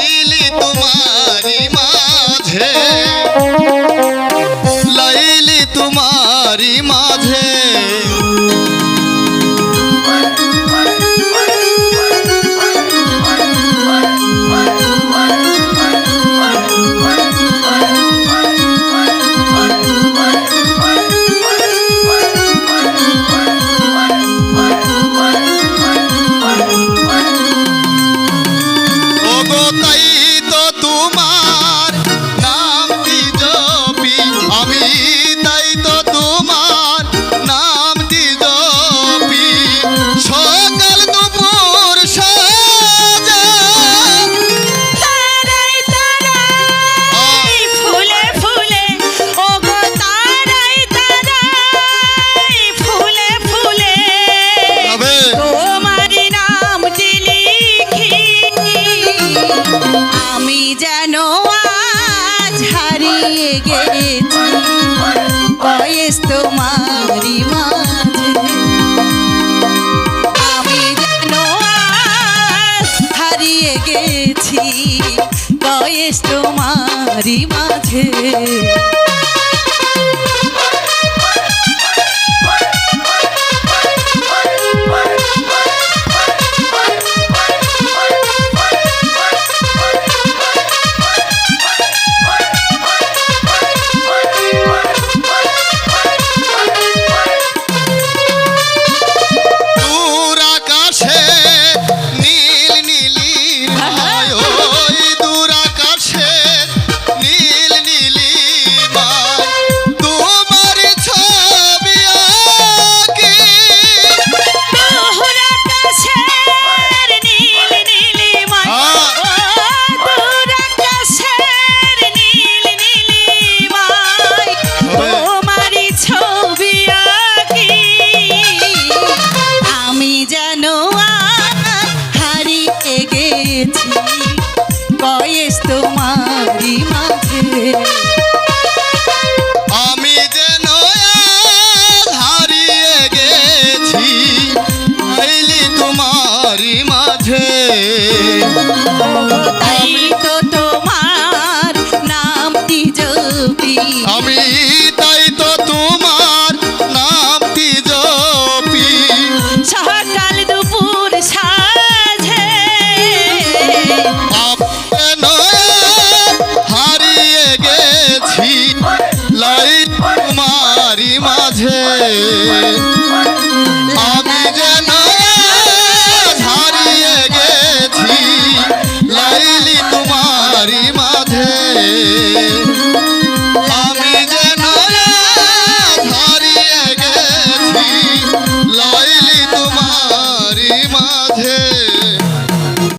লাইলি তোমারি মাঝে। লাইলি তোমারি মাঝে। গেছি বয়স তোমারি মাঝে গেছি বয়স তোমারি মাঝে। গেছি বয়স তোমারি মাঝে। মাঝে